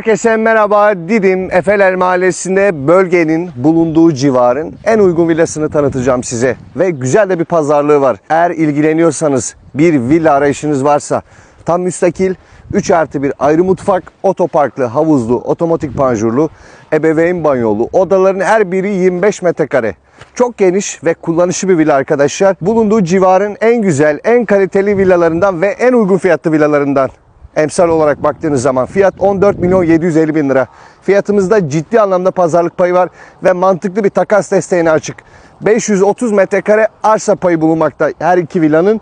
Herkese merhaba. Didim Efeler Mahallesi'nde bölgenin bulunduğu civarın en uygun villasını tanıtacağım size. Ve güzel de bir pazarlığı var. Eğer ilgileniyorsanız bir villa arayışınız varsa tam müstakil 3 artı bir ayrı mutfak, otoparklı, havuzlu, otomatik panjurlu, ebeveyn banyolu, odaların her biri 25 metrekare. Çok geniş ve kullanışlı bir villa arkadaşlar. Bulunduğu civarın en güzel, en kaliteli villalarından ve en uygun fiyatlı villalarından. Emsal olarak baktığınız zaman fiyat 14 milyon 750 bin lira. Fiyatımızda ciddi anlamda pazarlık payı var ve mantıklı bir takas desteğine açık. 530 metrekare arsa payı bulunmakta her iki villanın.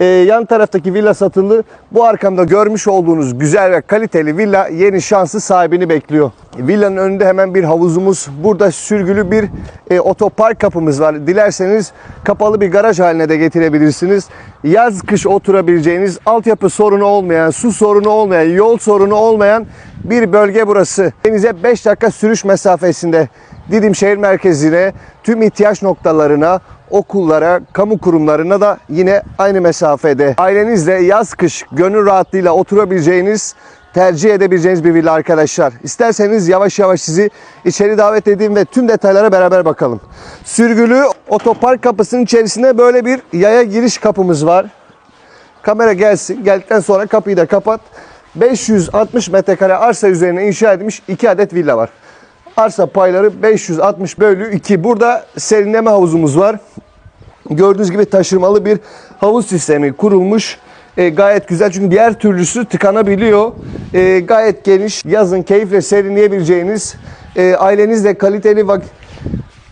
Ee, yan taraftaki villa satıldı. Bu arkamda görmüş olduğunuz güzel ve kaliteli villa yeni şansı sahibini bekliyor. Villanın önünde hemen bir havuzumuz. Burada sürgülü bir e, otopark kapımız var. Dilerseniz kapalı bir garaj haline de getirebilirsiniz. Yaz kış oturabileceğiniz, altyapı sorunu olmayan, su sorunu olmayan, yol sorunu olmayan bir bölge burası. Denize 5 dakika sürüş mesafesinde. Didim şehir merkezine, tüm ihtiyaç noktalarına, okullara, kamu kurumlarına da yine aynı mesafede. Ailenizle yaz kış gönül rahatlığıyla oturabileceğiniz, tercih edebileceğiniz bir villa arkadaşlar. İsterseniz yavaş yavaş sizi içeri davet edeyim ve tüm detaylara beraber bakalım. Sürgülü otopark kapısının içerisinde böyle bir yaya giriş kapımız var. Kamera gelsin. Geldikten sonra kapıyı da kapat. 560 metrekare arsa üzerine inşa edilmiş 2 adet villa var. Arsa payları 560 bölü 2. Burada serinleme havuzumuz var. Gördüğünüz gibi taşırmalı bir havuz sistemi kurulmuş. E, gayet güzel çünkü diğer türlüsü tıkanabiliyor. E, gayet geniş. Yazın keyifle serinleyebileceğiniz, e, ailenizle kaliteli vakit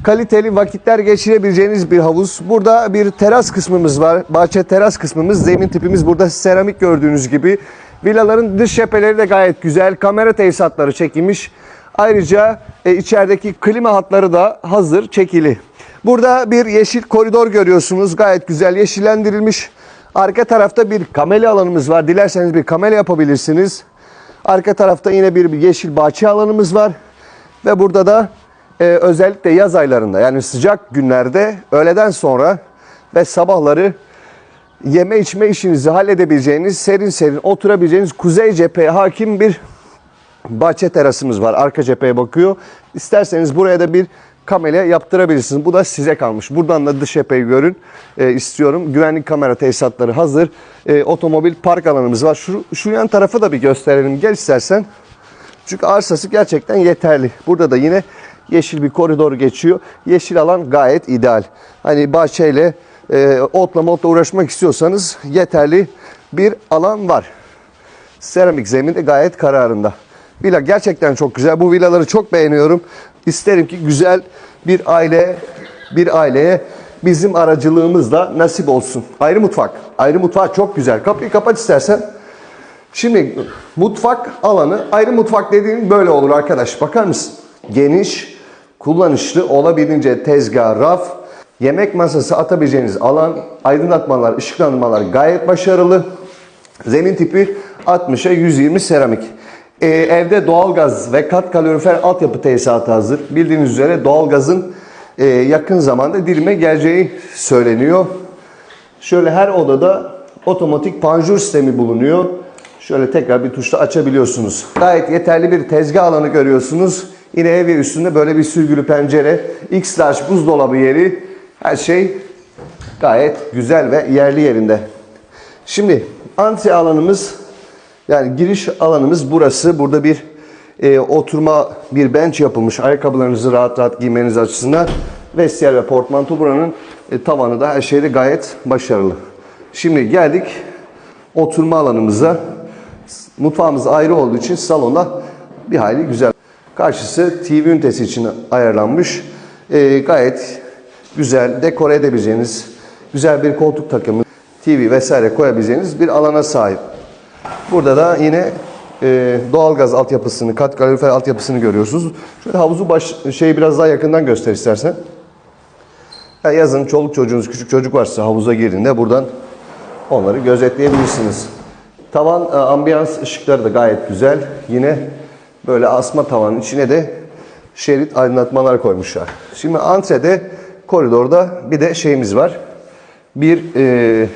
kaliteli vakitler geçirebileceğiniz bir havuz. Burada bir teras kısmımız var. Bahçe teras kısmımız. Zemin tipimiz burada seramik gördüğünüz gibi. Villaların dış cepheleri de gayet güzel. Kamera tesisatları çekilmiş. Ayrıca e, içerideki klima hatları da hazır çekili. Burada bir yeşil koridor görüyorsunuz. Gayet güzel yeşillendirilmiş. Arka tarafta bir kameli alanımız var. Dilerseniz bir kameli yapabilirsiniz. Arka tarafta yine bir yeşil bahçe alanımız var. Ve burada da e, özellikle yaz aylarında yani sıcak günlerde öğleden sonra ve sabahları yeme içme işinizi halledebileceğiniz, serin serin oturabileceğiniz kuzey cepheye hakim bir bahçe terasımız var. Arka cepheye bakıyor. İsterseniz buraya da bir kamera yaptırabilirsiniz. Bu da size kalmış. Buradan da dış cepheyi görün e, istiyorum. Güvenlik kamera tesisatları hazır. E, otomobil park alanımız var. Şu, şu yan tarafa da bir gösterelim. Gel istersen. Çünkü arsası gerçekten yeterli. Burada da yine yeşil bir koridor geçiyor. Yeşil alan gayet ideal. Hani bahçeyle e, otla motla uğraşmak istiyorsanız yeterli bir alan var. Seramik zemin de gayet kararında. Villa gerçekten çok güzel. Bu villaları çok beğeniyorum. İsterim ki güzel bir aile bir aileye bizim aracılığımızla nasip olsun. Ayrı mutfak. Ayrı mutfak çok güzel. Kapıyı kapat istersen. Şimdi mutfak alanı ayrı mutfak dediğin böyle olur arkadaş. Bakar mısın? Geniş, kullanışlı, olabildiğince tezgah, raf, yemek masası atabileceğiniz alan, aydınlatmalar, ışıklandırmalar gayet başarılı. Zemin tipi 60'a 120 seramik. Ee, evde doğalgaz ve kat kalorifer altyapı tesisatı hazır. Bildiğiniz üzere doğalgazın e, yakın zamanda dilime geleceği söyleniyor. Şöyle her odada otomatik panjur sistemi bulunuyor. Şöyle tekrar bir tuşla açabiliyorsunuz. Gayet yeterli bir tezgah alanı görüyorsunuz. Yine ev üstünde böyle bir sürgülü pencere, X-Large buzdolabı yeri. Her şey gayet güzel ve yerli yerinde. Şimdi antre alanımız yani giriş alanımız burası. Burada bir e, oturma bir bench yapılmış. Ayakkabılarınızı rahat rahat giymeniz açısından. Vestiyer ve portmanto buranın e, tavanı da her şeyde gayet başarılı. Şimdi geldik oturma alanımıza. Mutfağımız ayrı olduğu için salonda bir hayli güzel. Karşısı TV ünitesi için ayarlanmış. E, gayet güzel dekore edebileceğiniz güzel bir koltuk takımı, TV vesaire koyabileceğiniz bir alana sahip. Burada da yine e, doğalgaz altyapısını, kat kalorifer altyapısını görüyorsunuz. Şöyle havuzu baş, şey biraz daha yakından göster istersen. Ya yazın çoluk çocuğunuz, küçük çocuk varsa havuza girdiğinde buradan onları gözetleyebilirsiniz. Tavan e, ambiyans ışıkları da gayet güzel. Yine böyle asma tavanın içine de şerit aydınlatmalar koymuşlar. Şimdi antrede koridorda bir de şeyimiz var. Bir e,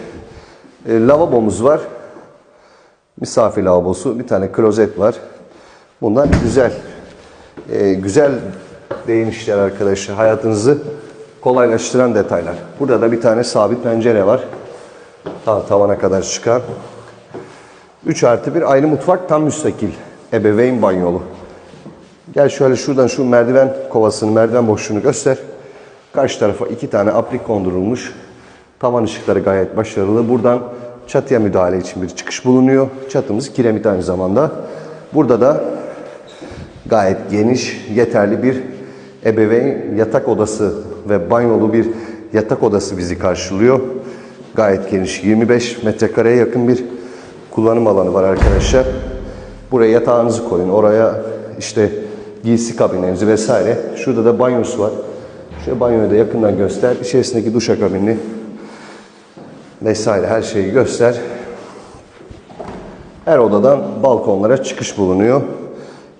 e, lavabomuz var. Misafir lavabosu, bir tane klozet var. Bunlar güzel. Ee, güzel değinişler arkadaşlar. Hayatınızı kolaylaştıran detaylar. Burada da bir tane sabit pencere var. Ta tavana kadar çıkan. 3 artı bir aynı mutfak tam müstakil. Ebeveyn banyolu. Gel şöyle şuradan şu merdiven kovasını, merdiven boşluğunu göster. Karşı tarafa iki tane aplik kondurulmuş. Tavan ışıkları gayet başarılı. Buradan çatıya müdahale için bir çıkış bulunuyor. Çatımız kiremit aynı zamanda. Burada da gayet geniş, yeterli bir ebeveyn yatak odası ve banyolu bir yatak odası bizi karşılıyor. Gayet geniş, 25 metrekareye yakın bir kullanım alanı var arkadaşlar. Buraya yatağınızı koyun, oraya işte giysi kabinlerinizi vesaire. Şurada da banyosu var. Şu banyoyu da yakından göster. İçerisindeki duşakabini vesaire her şeyi göster. Her odadan balkonlara çıkış bulunuyor.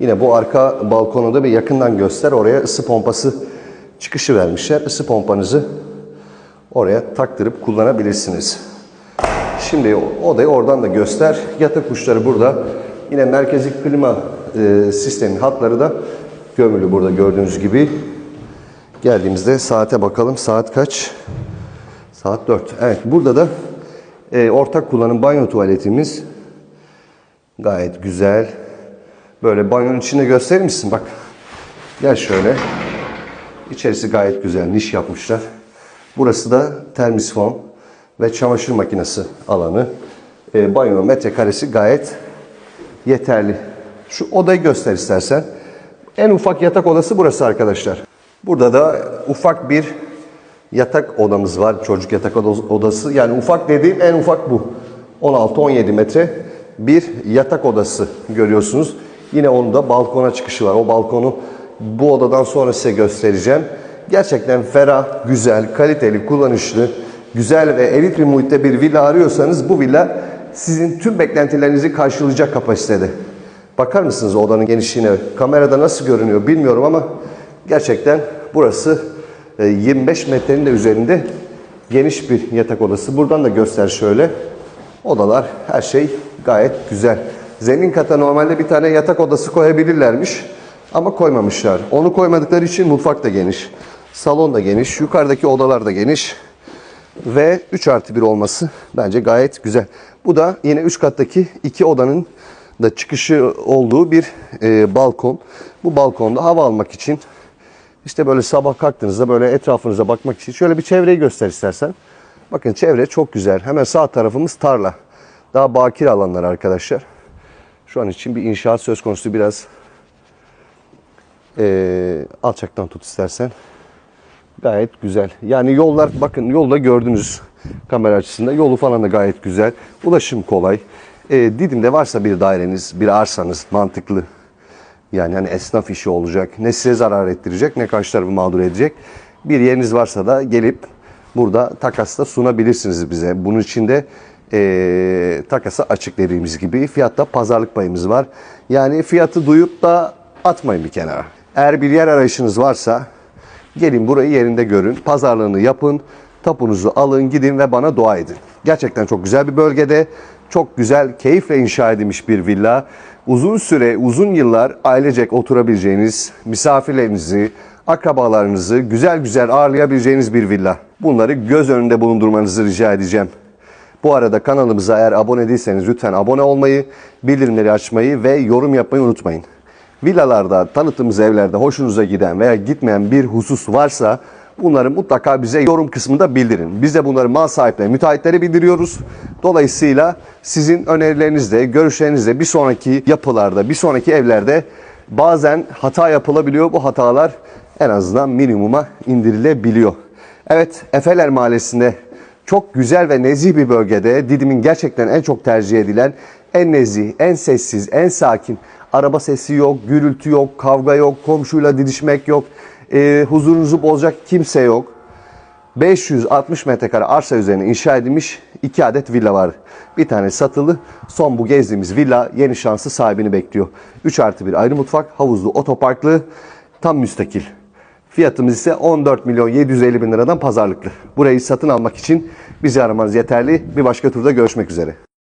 Yine bu arka balkonu da bir yakından göster. Oraya ısı pompası çıkışı vermişler. Isı pompanızı oraya taktırıp kullanabilirsiniz. Şimdi odayı oradan da göster. Yatak uçları burada. Yine merkezi klima e, sistemi hatları da gömülü burada gördüğünüz gibi. Geldiğimizde saate bakalım. Saat kaç? Saat 4. Evet burada da e, ortak kullanım banyo tuvaletimiz. Gayet güzel. Böyle banyonun içinde gösterir misin? Bak. Gel şöyle. İçerisi gayet güzel. Niş yapmışlar. Burası da termisfon ve çamaşır makinesi alanı. E, banyo metrekaresi gayet yeterli. Şu odayı göster istersen. En ufak yatak odası burası arkadaşlar. Burada da ufak bir yatak odamız var. Çocuk yatak oda- odası. Yani ufak dediğim en ufak bu. 16-17 metre bir yatak odası görüyorsunuz. Yine onun da balkona çıkışı var. O balkonu bu odadan sonra size göstereceğim. Gerçekten ferah, güzel, kaliteli, kullanışlı, güzel ve elit bir muhitte bir villa arıyorsanız bu villa sizin tüm beklentilerinizi karşılayacak kapasitede. Bakar mısınız odanın genişliğine? Kamerada nasıl görünüyor bilmiyorum ama gerçekten burası 25 metrenin de üzerinde geniş bir yatak odası. Buradan da göster şöyle. Odalar, her şey gayet güzel. Zemin kata normalde bir tane yatak odası koyabilirlermiş ama koymamışlar. Onu koymadıkları için mutfak da geniş. Salon da geniş, yukarıdaki odalar da geniş. Ve 3 artı 1 olması bence gayet güzel. Bu da yine 3 kattaki iki odanın da çıkışı olduğu bir e, balkon. Bu balkonda hava almak için işte böyle sabah kalktığınızda böyle etrafınıza bakmak için şöyle bir çevreyi göster istersen. Bakın çevre çok güzel. Hemen sağ tarafımız tarla. Daha bakir alanlar arkadaşlar. Şu an için bir inşaat söz konusu biraz eee, alçaktan tut istersen. Gayet güzel. Yani yollar bakın yolda gördünüz kamera açısında. Yolu falan da gayet güzel. Ulaşım kolay. Eee Didim'de varsa bir daireniz, bir arsanız mantıklı. Yani hani esnaf işi olacak. Ne size zarar ettirecek ne karşı tarafı mağdur edecek. Bir yeriniz varsa da gelip burada takasla sunabilirsiniz bize. Bunun için de eee takasa açık dediğimiz gibi fiyatta pazarlık payımız var. Yani fiyatı duyup da atmayın bir kenara. Eğer bir yer arayışınız varsa gelin burayı yerinde görün. Pazarlığını yapın. Tapunuzu alın gidin ve bana dua edin. Gerçekten çok güzel bir bölgede. Çok güzel, keyifle inşa edilmiş bir villa. Uzun süre, uzun yıllar ailecek oturabileceğiniz, misafirlerinizi, akrabalarınızı güzel güzel ağırlayabileceğiniz bir villa. Bunları göz önünde bulundurmanızı rica edeceğim. Bu arada kanalımıza eğer abone değilseniz lütfen abone olmayı, bildirimleri açmayı ve yorum yapmayı unutmayın. Villalarda, tanıtımız evlerde hoşunuza giden veya gitmeyen bir husus varsa bunları mutlaka bize yorum kısmında bildirin. Biz de bunları mal sahiplerine, müteahhitlere bildiriyoruz. Dolayısıyla sizin önerilerinizle, görüşlerinizle bir sonraki yapılarda, bir sonraki evlerde bazen hata yapılabiliyor. Bu hatalar en azından minimuma indirilebiliyor. Evet, Efeler Mahallesi'nde çok güzel ve nezih bir bölgede Didim'in gerçekten en çok tercih edilen, en nezih, en sessiz, en sakin. Araba sesi yok, gürültü yok, kavga yok, komşuyla didişmek yok, e, huzurunuzu bozacak kimse yok. 560 metrekare arsa üzerine inşa edilmiş iki adet villa var. Bir tane satılı. Son bu gezdiğimiz villa yeni şanslı sahibini bekliyor. 3 artı bir ayrı mutfak, havuzlu, otoparklı, tam müstakil. Fiyatımız ise 14 milyon 750 bin liradan pazarlıklı. Burayı satın almak için bizi aramanız yeterli. Bir başka turda görüşmek üzere.